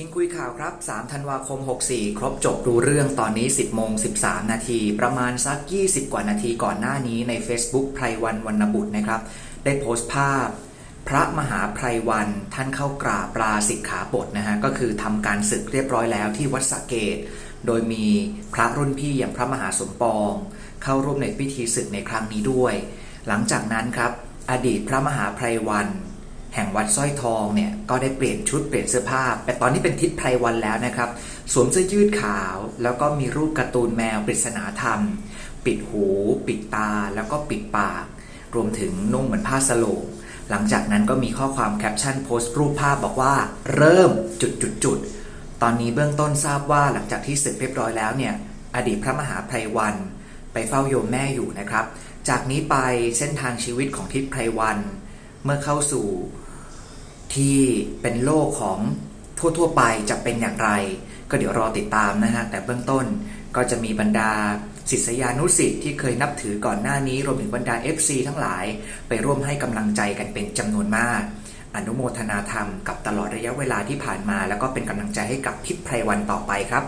คิงคุยข่าวครับ 3 ธันวาคม 64 ครบจบรู้เรื่องตอนนี้ 10 โมง 13 นาที ประมาณสัก 20 กว่านาทีก่อนหน้านี้ใน Facebook ไพรวันวรรณบุตรนะครับ ได้โพสต์ภาพ พระมหาไพรวันท่านเข้ากราบปลาสิกขาบทนะฮะ ก็คือทำการศึกเรียบร้อยแล้วที่วัดสะเกต โดยมีพระรุ่นพี่อย่างพระมหาสมปอง เข้าร่วมในพิธีศึกในครั้งนี้ด้วย หลังจากนั้นครับ อดีตพระมหาไพรวัน แห่งวัดสร้อยทองเนี่ยก็ได้เปลี่ยนชุดเปลี่ยนเสื้อผ้าแต่ตอนนี้เป็นทิศไพรวันแล้วนะครับ สวมเสื้อยืดขาว แล้วก็มีรูปการ์ตูนแมวปริศนาธรรม ปิดหู ปิดตาแล้วก็ปิดปาก รวมถึงนุ่งเหมือนผ้าสโลงหลังจากนั้นก็มีข้อความแคปชั่นโพสต์รูปภาพบอกว่า เริ่มจุดจุดจุดตอนนี้เบื้องต้นทราบว่าหลังจากที่ศึกเรียบร้อยแล้วเนี่ยอดีตพระมหาไพรวัน ไปเฝ้าโยมแม่อยู่นะครับ จากนี้ไปเส้นทางชีวิตของทิศไพรวัน มื่อเข้าสู่ที่เป็นโลกของทั่ว ๆ ไปจะเป็นอย่างไร ก็เดี๋ยวรอติดตามนะฮะ แต่เบื้องต้นก็จะมีบรรดาศิษยานุศิษย์ที่เคยนับถือก่อนหน้านี้รวมถึงบรรดา FC ทั้งหลาย ไปร่วมให้กำลังใจกันเป็นจำนวนมาก อนุโมทนาธรรมกับตลอดระยะเวลาที่ผ่านมา แล้วก็เป็นกำลังใจให้กับทิพย์ไพรวันต่อไปครับ